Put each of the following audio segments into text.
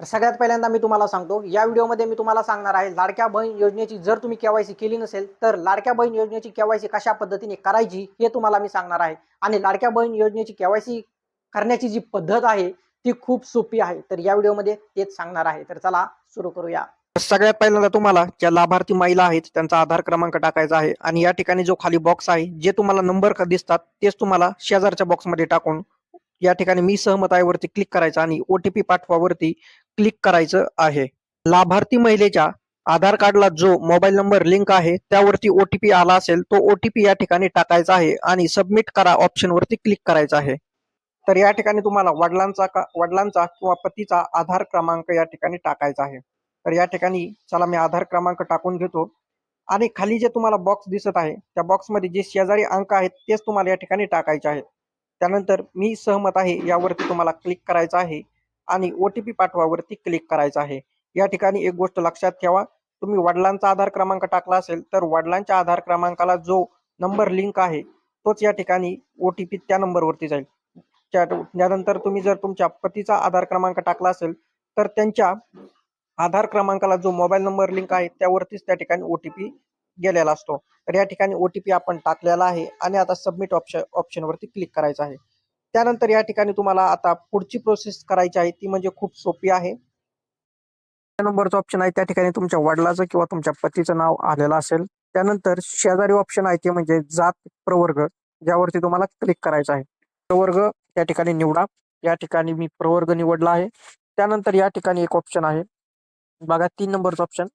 तर सगळ्यात पहिल्यांदा मी तुम्हाला सांगतो या व्हिडिओमध्ये मी तुम्हाला सांगणार आहे लाडक्या बहीण योजनेची जर तुम्ही केवायसी केली नसेल तर लाडक्या बहीण योजनेची केवायसी कशा पद्धतीने करायची हे तुम्हाला मी सांगणार आहे. आणि लाडक्या बहीण योजनेची केवायसी करण्याची जी पद्धत आहे ती खूप सोपी आहे. तर या व्हिडिओमध्ये तेच सांगणार आहे. तर चला सुरू करूया. सगळ्यात पहिल्यांदा तुम्हाला ज्या लाभार्थी महिला आहेत त्यांचा आधार क्रमांक टाकायचा आहे आणि या ठिकाणी जो खाली बॉक्स आहे जे तुम्हाला नंबर दिसतात तेच तुम्हाला शेजारच्या बॉक्समध्ये टाकून या ठिकाणी मी सहमत आहे वरती क्लिक करायचं आणि ओटीपी पाठवावरती क्लिक करायचं आहे. लाभार्थी महिलेच्या आधार कार्डला जो मोबाईल नंबर लिंक आहे त्यावरती ओटीपी आला असेल तो ओटीपी या ठिकाणी टाकायचा आहे आणि सबमिट करा ऑप्शन वरती क्लिक करायचं आहे. तर या ठिकाणी तुम्हाला वडिलांचा का वडिलांचा किंवा पतीचा आधार क्रमांक या ठिकाणी टाकायचा आहे. तर या ठिकाणी चला मी आधार क्रमांक टाकून घेतो. आणि खाली जे तुम्हाला बॉक्स दिसत आहे त्या बॉक्समध्ये जे शेजारी अंक आहेत तेच तुम्हाला या ठिकाणी टाकायचे आहेत. त्यानंतर मी सहमत आहे यावरती तुम्हाला क्लिक करायचं आहे. आणि ओ टी पी पाठवावरती क्लिक करायचं आहे. या ठिकाणी एक गोष्ट लक्षात ठेवा. तुम्ही वडिलांचा आधार क्रमांक टाकला असेल तर वडिलांच्या आधार क्रमांकाला जो नंबर लिंक आहे तोच या ठिकाणी ओ टी पी त्या नंबरवरती जाईल. त्यानंतर तुम्ही जर तुमच्या पतीचा आधार क्रमांक टाकला असेल तर त्यांच्या आधार क्रमांकाला जो मोबाईल नंबर लिंक आहे त्यावरतीच त्या ठिकाणी ओ टी पी गेलेला असतो. तर या ठिकाणी ओ टी पी आपण टाकलेला आहे आणि आता सबमिट ऑप्शन ऑप्शनवरती क्लिक करायचं आहे. त्यानंतर या ठिकाणी तुम्हाला आता पुढची प्रोसेस करायची आहे ती म्हणजे खूप सोपी आहे. नंबरचं ऑप्शन आहे त्या ठिकाणी तुमच्या वडिलाचं किंवा तुमच्या पतीचं नाव आलेलं असेल. त्यानंतर शेजारी ऑप्शन आहे ते म्हणजे जात प्रवर्ग ज्यावरती तुम्हाला क्लिक करायचं आहे. प्रवर्ग त्या ठिकाणी निवडा. या ठिकाणी मी प्रवर्ग निवडला आहे. त्यानंतर या ठिकाणी एक ऑप्शन आहे. बघा तीन नंबरचं ऑप्शन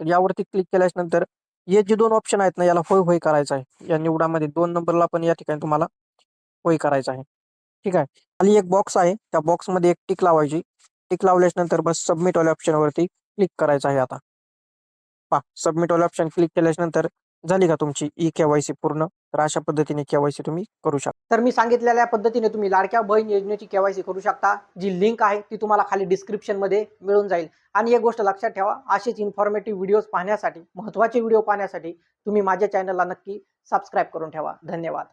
तर यावरती क्लिक केल्याच्यानंतर हे जे दोन ऑप्शन आहेत ना याला होय होय करायचं आहे. या निवडामध्ये दोन नंबरला पण या ठिकाणी तुम्हाला होय करायचं आहे. ठीक आहे. खाली एक बॉक्स आहे. त्या बॉक्समध्ये एक टिक लावायची. टिक लावल्याच्या नंतर बस सबमिट वाल्या ऑप्शनवरती क्लिक करायचं आहे आता. पा सबमिट वाले ऑप्शन क्लिक केल्याच्यानंतर झाली का तुमची ई केवायसी पूर्ण? तर अशा पद्धतीने केवायसी तुम्ही करू शकता. तर मी सांगितलेल्या पद्धतीने तुम्ही लाडक्या बहीण योजनेची केवायसी करू शकता. जी लिंक आहे ती तुम्हाला खाली डिस्क्रिप्शनमध्ये मिळून जाईल. आणि एक गोष्ट लक्षात ठेवा असेच इन्फॉर्मेटिव्ह व्हिडिओज पाहण्यासाठी महत्त्वाचे व्हिडिओ पाहण्यासाठी तुम्ही माझ्या चॅनलला नक्की सबस्क्राईब करून ठेवा. धन्यवाद.